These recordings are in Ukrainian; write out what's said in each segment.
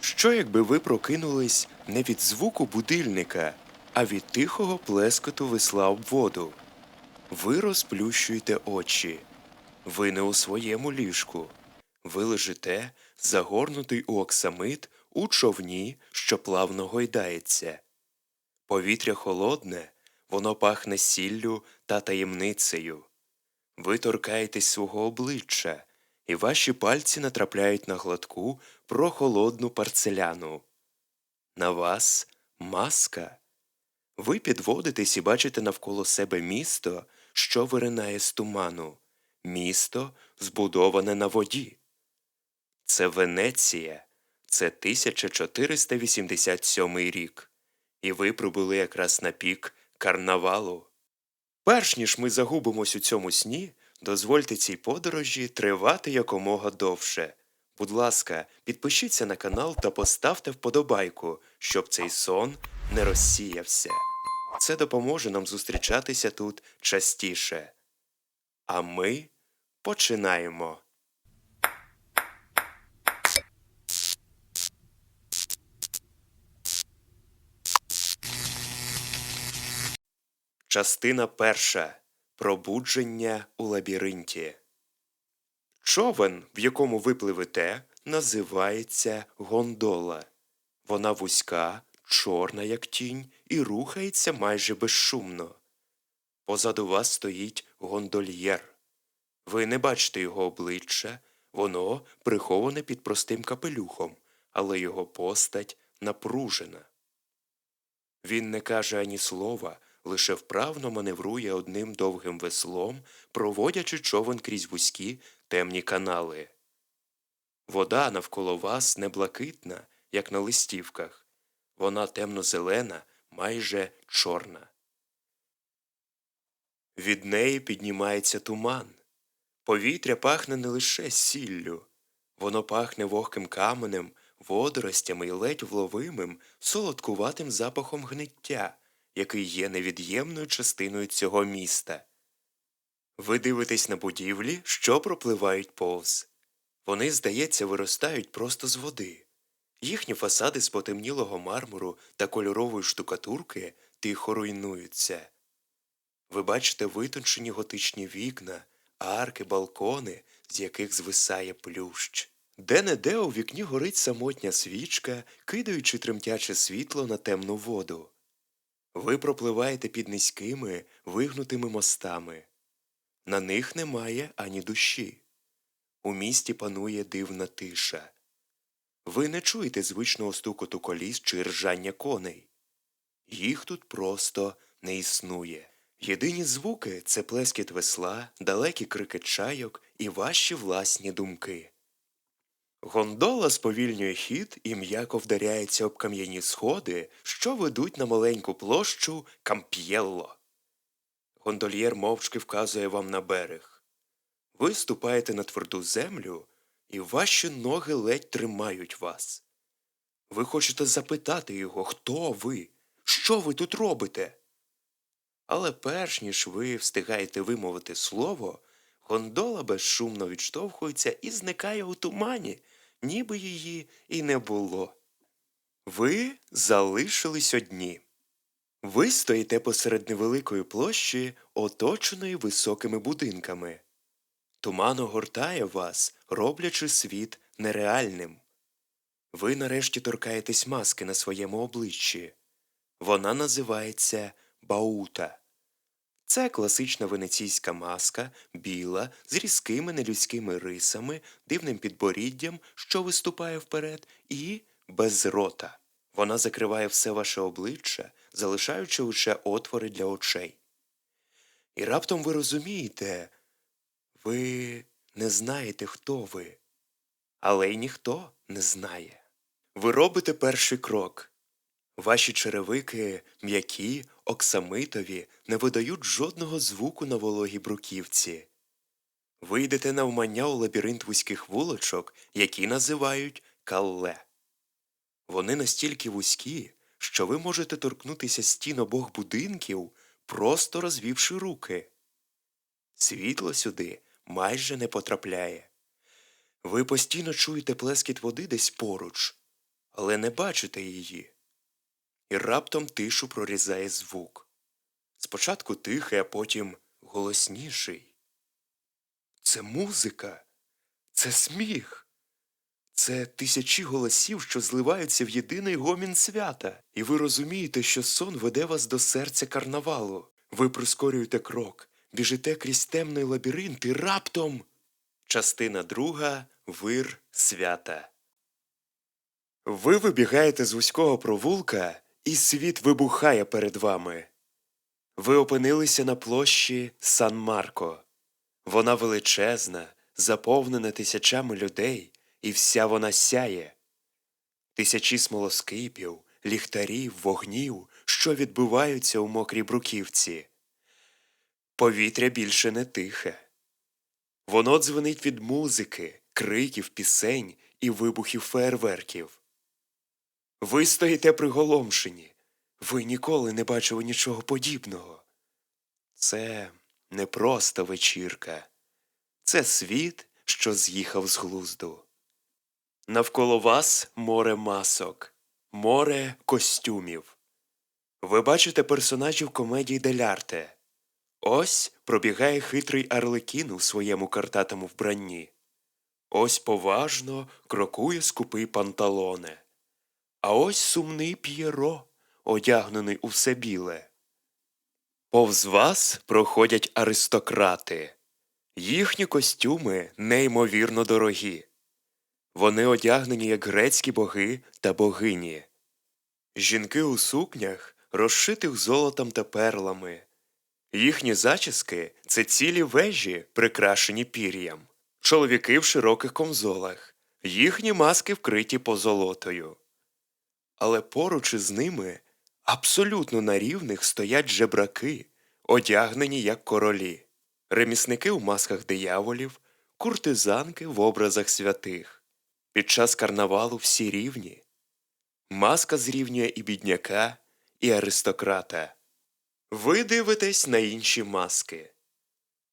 Що якби ви прокинулись не від звуку будильника, а від тихого плескоту весла об воду? Ви розплющуєте очі. Ви не у своєму ліжку. Ви лежите, загорнутий у оксамит у човні, що плавно гойдається. Повітря холодне, воно пахне сіллю та таємницею. Ви торкаєтесь свого обличчя, і ваші пальці натрапляють на гладку прохолодну парцеляну. На вас маска. Ви підводитесь і бачите навколо себе місто, що виринає з туману, місто, збудоване на воді. Це Венеція, це 1487 рік, і ви прибули якраз на пік карнавалу. Перш ніж ми загубимось у цьому сні, дозвольте цій подорожі тривати якомога довше. Будь ласка, підпишіться на канал та поставте вподобайку, щоб цей сон не розсіявся. Це допоможе нам зустрічатися тут частіше. А ми починаємо. Частина перша. Пробудження у лабіринті. Човен, в якому ви пливете, називається гондола. Вона вузька, чорна, як тінь, і рухається майже безшумно. Позаду вас стоїть гондольєр. Ви не бачите його обличчя, воно приховане під простим капелюхом, але його постать напружена. Він не каже ані слова, лише вправно маневрує одним довгим веслом, проводячи човен крізь вузькі темні канали. Вода навколо вас не блакитна, як на листівках, вона темно-зелена, майже чорна. Від неї піднімається туман. Повітря пахне не лише сіллю, воно пахне вогким каменем, водоростями і ледь вловимим, солодкуватим запахом гниття, який є невід'ємною частиною цього міста. Ви дивитесь на будівлі, що пропливають повз. Вони, здається, виростають просто з води. Їхні фасади з потемнілого мармуру та кольорової штукатурки тихо руйнуються. Ви бачите витончені готичні вікна, арки, балкони, з яких звисає плющ. Де-не-де у вікні горить самотня свічка, кидаючи тремтяче світло на темну воду. Ви пропливаєте під низькими, вигнутими мостами. На них немає ані душі. У місті панує дивна тиша. Ви не чуєте звичного стукоту коліс чи ржання коней. Їх тут просто не існує. Єдині звуки це плескіт весла, далекі крики чайок і ваші власні думки. Гондола сповільнює хід і м'яко вдаряється об кам'яні сходи, що ведуть на маленьку площу Камп'єлло. Гондольєр мовчки вказує вам на берег. Ви ступаєте на тверду землю, і ваші ноги ледь тримають вас. Ви хочете запитати його, хто ви, що ви тут робите? Але перш ніж ви встигаєте вимовити слово, гондола безшумно відштовхується і зникає у тумані, ніби її і не було. Ви залишились одні. Ви стоїте посеред невеликої площі, оточеної високими будинками. Туман огортає вас, роблячи світ нереальним. Ви нарешті торкаєтесь маски на своєму обличчі. Вона називається Баута. Це класична венеційська маска, біла, з різкими нелюдськими рисами, дивним підборіддям, що виступає вперед, і без рота. Вона закриває все ваше обличчя, залишаючи лише отвори для очей. І раптом ви розумієте, ви не знаєте, хто ви, але й ніхто не знає. Ви робите перший крок. Ваші черевики м'які, оксамитові, не видають жодного звуку на вологій бруківці. Ви йдете навмання у лабіринт вузьких вулочок, які називають калле. Вони настільки вузькі, що ви можете торкнутися стін обох будинків, просто розвівши руки. Світло сюди майже не потрапляє. Ви постійно чуєте плескіт води десь поруч. але не бачите її. І раптом тишу прорізає звук. Спочатку тихий, а потім голосніший. Це музика, це сміх. Це тисячі голосів, що зливаються в єдиний гомін свята, і ви розумієте, що сон веде вас до серця карнавалу. Ви прискорюєте крок, біжите крізь темний лабіринт і раптом. Частина друга вир свята. Ви вибігаєте з вузького провулка, і світ вибухає перед вами. Ви опинилися на площі Сан Марко. Вона величезна, заповнена тисячами людей, і вся вона сяє. Тисячі смолоскипів, ліхтарів, вогнів, що відбиваються у мокрій бруківці. Повітря більше не тихе. Воно дзвенить від музики, криків, пісень і вибухів феєрверків. Ви стоїте приголомшені. Ви ніколи не бачили нічого подібного. Це не просто вечірка. Це світ, що з'їхав з глузду. Навколо вас море масок, море костюмів. Ви бачите персонажів комедії Делярте. Ось пробігає хитрий Арлекін у своєму картатому вбранні. Ось поважно крокує скупий панталоне. А ось сумний п'єро, одягнений у все біле. Повз вас проходять аристократи. Їхні костюми неймовірно дорогі. Вони одягнені як грецькі боги та богині. Жінки у сукнях, розшитих золотом та перлами. Їхні зачіски це цілі вежі, прикрашені пір'ям, чоловіки в широких комзолах, їхні маски вкриті позолотою. Але поруч із ними абсолютно на рівних стоять жебраки, одягнені як королі, ремісники у масках дияволів, куртизанки в образах святих. Під час карнавалу всі рівні. Маска зрівнює і бідняка, і аристократа. Ви дивитесь на інші маски.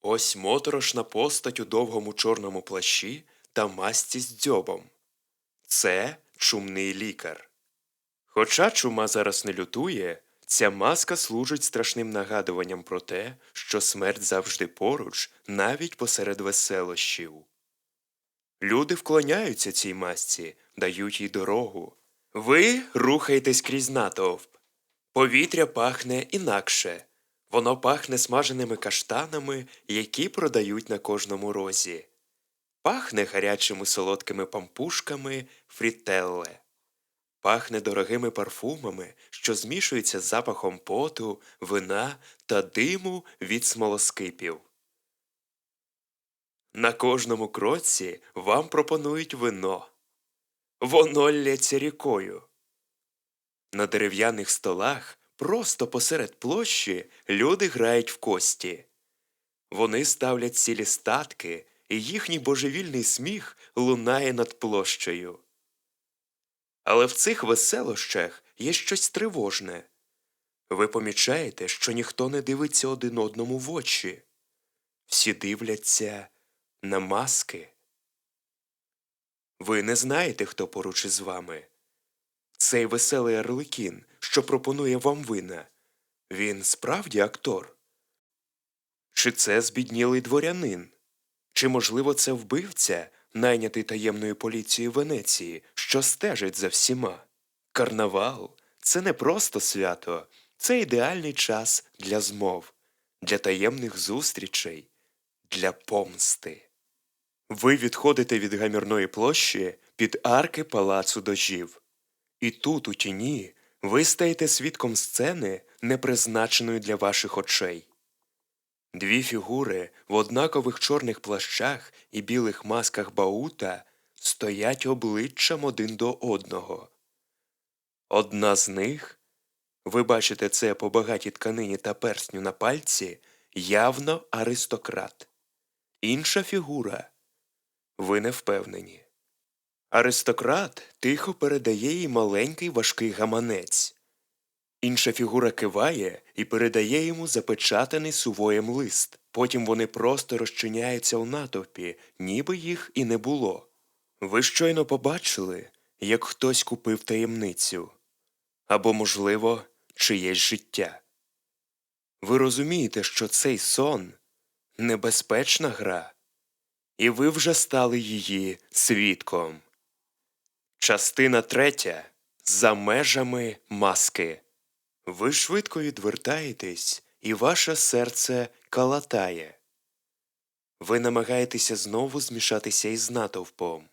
Ось моторошна постать у довгому чорному плащі та масці з дзьобом. Це чумний лікар. Хоча чума зараз не лютує, ця маска служить страшним нагадуванням про те, що смерть завжди поруч, навіть посеред веселощів. Люди вклоняються цій масці, дають їй дорогу. Ви рухаєтесь крізь натовп. Повітря пахне інакше. Воно пахне смаженими каштанами, які продають на кожному розі. Пахне гарячими солодкими пампушками фрітелле. Пахне дорогими парфумами, що змішуються з запахом поту, вина та диму від смолоскипів. На кожному кроці вам пропонують вино. Воно лється рікою. На дерев'яних столах просто посеред площі люди грають в кості. Вони ставлять цілі статки, і їхній божевільний сміх лунає над площею. Але в цих веселощах є щось тривожне. Ви помічаєте, що ніхто не дивиться один одному в очі. Всі дивляться на маски. Ви не знаєте, хто поруч із вами. Цей веселий Арлекін, що пропонує вам вина, він справді актор? Чи це збіднілий дворянин? Чи, можливо, це вбивця, найнятий таємною поліцією Венеції, що стежить за всіма? Карнавал це не просто свято, це ідеальний час для змов, для таємних зустрічей, для помсти. Ви відходите від гамірної площі під арки палацу дожів. І тут, у тіні, ви стаєте свідком сцени, не призначеної для ваших очей. Дві фігури в однакових чорних плащах і білих масках баута стоять обличчям один до одного. Одна з них ви бачите це по багатій тканині та персню на пальці явно аристократ. Інша фігура ви не впевнені. Аристократ тихо передає їй маленький важкий гаманець. Інша фігура киває і передає йому запечатаний сувоєм лист. Потім вони просто розчиняються у натовпі, ніби їх і не було. Ви щойно побачили, як хтось купив таємницю або, можливо, чиєсь життя. Ви розумієте, що цей сон небезпечна гра, і ви вже стали її свідком. Частина третя за межами маски. Ви швидко відвертаєтесь, і ваше серце калатає. Ви намагаєтеся знову змішатися із натовпом,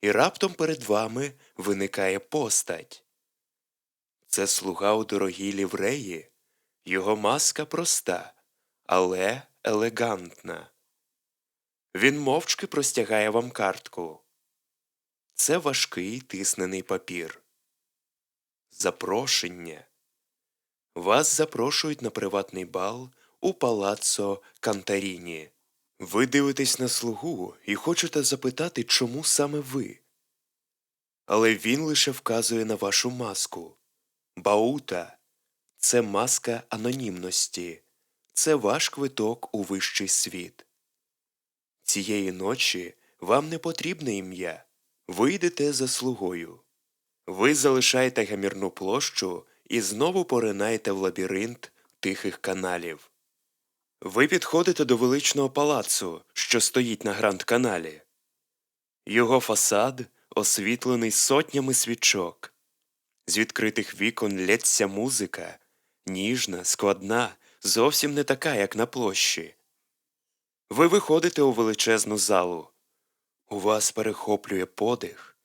і раптом перед вами виникає постать. Це слуга у дорогій лівреї, його маска проста, але елегантна. Він мовчки простягає вам картку. Це важкий тиснений папір. Запрошення. Вас запрошують на приватний бал у палаццо Кантаріні. Ви дивитесь на слугу і хочете запитати, чому саме ви. Але він лише вказує на вашу маску. Баута це маска анонімності, це ваш квиток у вищий світ. Цієї ночі вам не потрібне ім'я. Ви йдете за слугою. Ви залишаєте гамірну площу і знову поринаєте в лабіринт тихих каналів. Ви підходите до величного палацу, що стоїть на Гранд каналі. Його фасад освітлений сотнями свічок. З відкритих вікон лється музика, ніжна, складна, зовсім не така, як на площі. Ви виходите у величезну залу. У вас перехоплює подих.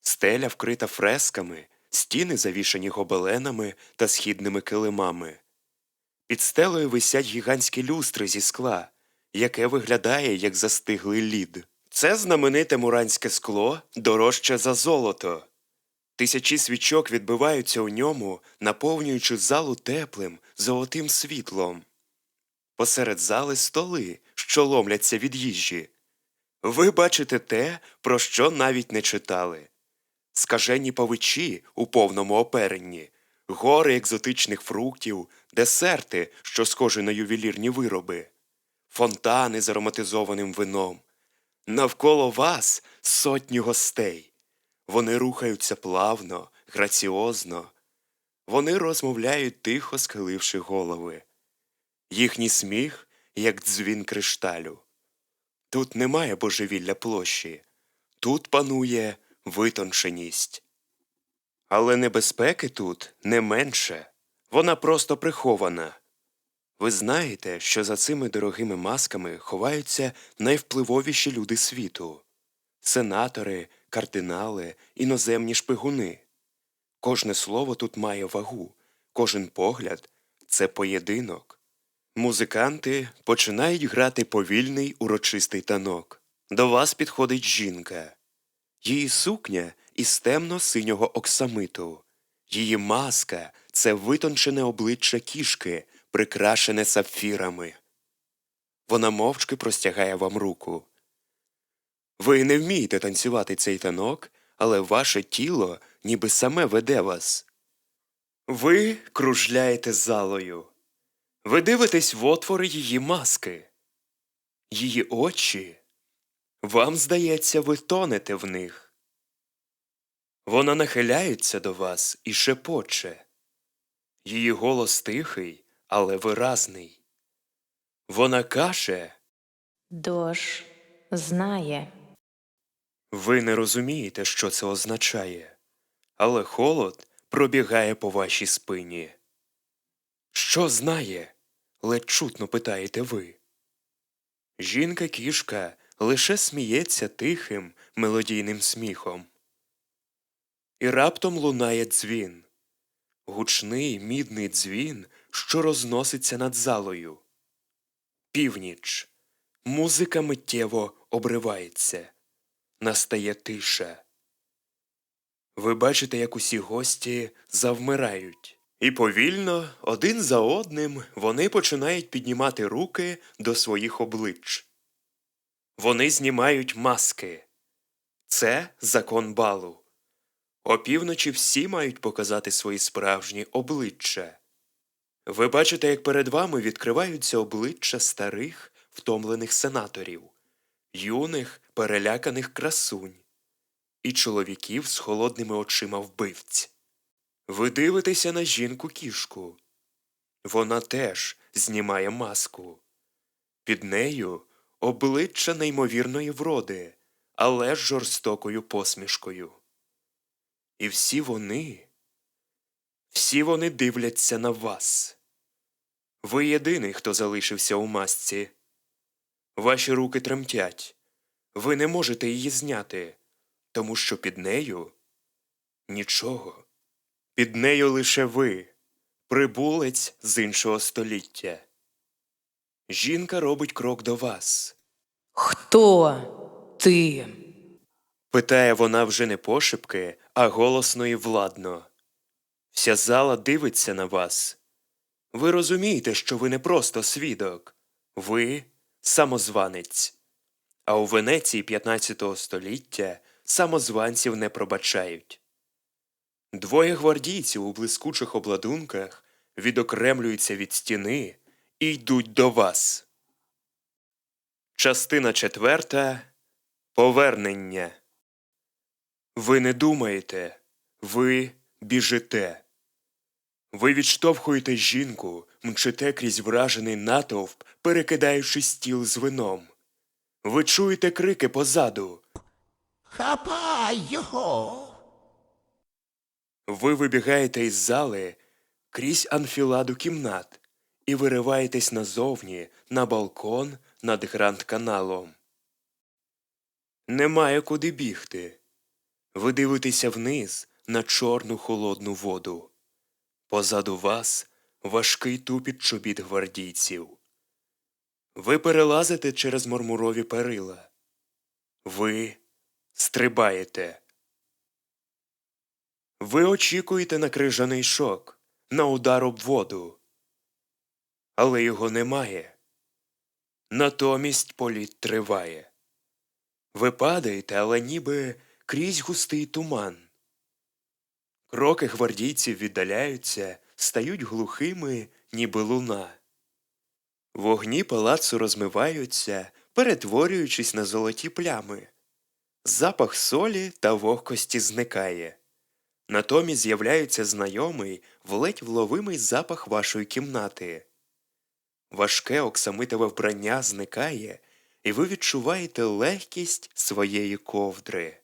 Стеля вкрита фресками, стіни завішані гобеленами та східними килимами. Під стелею висять гігантські люстри зі скла, яке виглядає як застиглий лід. Це знамените муранське скло дорожче за золото. Тисячі свічок відбиваються у ньому, наповнюючи залу теплим, золотим світлом. Посеред зали столи, що ломляться від їжі. Ви бачите те, про що навіть не читали. Скажені павичі у повному оперенні, гори екзотичних фруктів, десерти, що схожі на ювелірні вироби, фонтани з ароматизованим вином. Навколо вас сотні гостей. Вони рухаються плавно, граціозно. Вони розмовляють тихо схиливши голови. Їхній сміх, як дзвін кришталю. Тут немає божевілля площі, тут панує витонченість. Але небезпеки тут не менше, вона просто прихована. Ви знаєте, що за цими дорогими масками ховаються найвпливовіші люди світу сенатори, кардинали, іноземні шпигуни. Кожне слово тут має вагу, кожен погляд це поєдинок. Музиканти починають грати повільний урочистий танок. До вас підходить жінка. Її сукня із темно синього оксамиту. Її маска це витончене обличчя кішки, прикрашене сапфірами. Вона мовчки простягає вам руку. Ви не вмієте танцювати цей танок, але ваше тіло ніби саме веде вас. Ви кружляєте залою. Ви дивитесь в отвори її маски. Її очі. Вам здається, ви тонете в них. Вона нахиляється до вас і шепоче. Її голос тихий, але виразний. Вона каже Дощ знає. Ви не розумієте, що це означає, але холод пробігає по вашій спині. Що знає? ледь чутно питаєте ви. Жінка кішка лише сміється тихим, мелодійним сміхом. І раптом лунає дзвін гучний мідний дзвін, що розноситься над залою. Північ. Музика миттєво обривається. Настає тиша. Ви бачите, як усі гості завмирають. І повільно, один за одним, вони починають піднімати руки до своїх облич. Вони знімають маски. Це закон балу. Опівночі всі мають показати свої справжні обличчя. Ви бачите, як перед вами відкриваються обличчя старих, втомлених сенаторів, юних, переляканих красунь. і чоловіків з холодними очима вбивць. Ви дивитеся на жінку кішку. Вона теж знімає маску. Під нею обличчя неймовірної вроди, але з жорстокою посмішкою. І всі вони, всі вони дивляться на вас. Ви єдиний, хто залишився у масці. Ваші руки тремтять. Ви не можете її зняти, тому що під нею нічого. Під нею лише ви, прибулець з іншого століття. Жінка робить крок до вас. Хто ти? Питає вона вже не пошепки, а голосно і владно. Вся зала дивиться на вас. Ви розумієте, що ви не просто свідок, ви самозванець. А у Венеції 15 століття самозванців не пробачають. Двоє гвардійців у блискучих обладунках відокремлюються від стіни і йдуть до вас. Частина четверта Повернення. Ви не думаєте, ви біжите. Ви відштовхуєте жінку, мчите крізь вражений натовп, перекидаючи стіл з вином. Ви чуєте крики позаду. Хапай його. Ви вибігаєте із зали крізь анфіладу кімнат і вириваєтесь назовні на балкон над гранд-каналом. Немає куди бігти. Ви дивитеся вниз на чорну холодну воду. Позаду вас важкий тупіт чобіт гвардійців. Ви перелазите через мармурові перила. Ви стрибаєте. Ви очікуєте на крижаний шок, на удар об воду. Але його немає. Натомість політ триває. Ви падаєте, але ніби крізь густий туман. Кроки гвардійців віддаляються, стають глухими, ніби луна. Вогні палацу розмиваються, перетворюючись на золоті плями. Запах солі та вогкості зникає. Натомість з'являється знайомий, ледь вловимий запах вашої кімнати. Важке оксамитове вбрання зникає, і ви відчуваєте легкість своєї ковдри.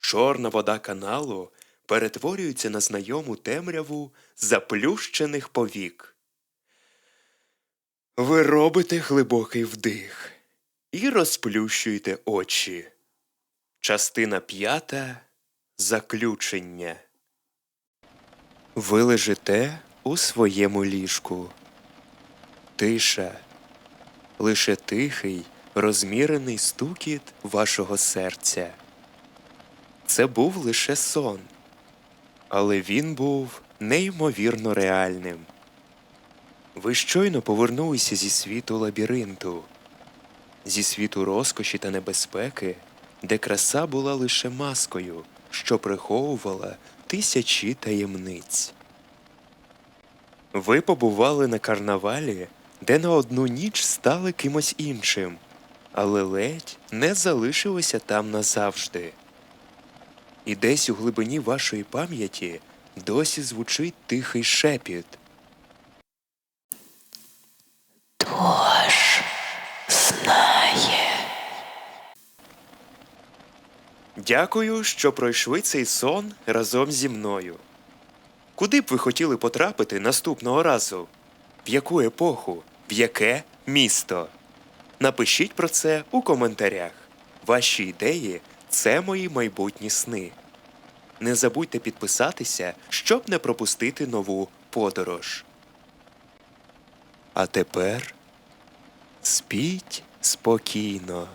Чорна вода каналу перетворюється на знайому темряву заплющених повік. Ви робите глибокий вдих і розплющуєте очі. Частина п'ята Заключення. Ви лежите у своєму ліжку. Тиша. Лише тихий, розмірений стукіт вашого серця. Це був лише сон, але він був неймовірно реальним. Ви щойно повернулися зі світу лабіринту, зі світу розкоші та небезпеки, де краса була лише маскою, що приховувала тисячі таємниць. Ви побували на карнавалі, де на одну ніч стали кимось іншим, але ледь не залишилися там назавжди. І десь у глибині вашої пам'яті досі звучить тихий шепіт. Тож знає. Дякую, що пройшли цей сон разом зі мною. Куди б ви хотіли потрапити наступного разу? В яку епоху? Яке місто? Напишіть про це у коментарях. Ваші ідеї це мої майбутні сни. Не забудьте підписатися, щоб не пропустити нову подорож. А тепер спіть спокійно.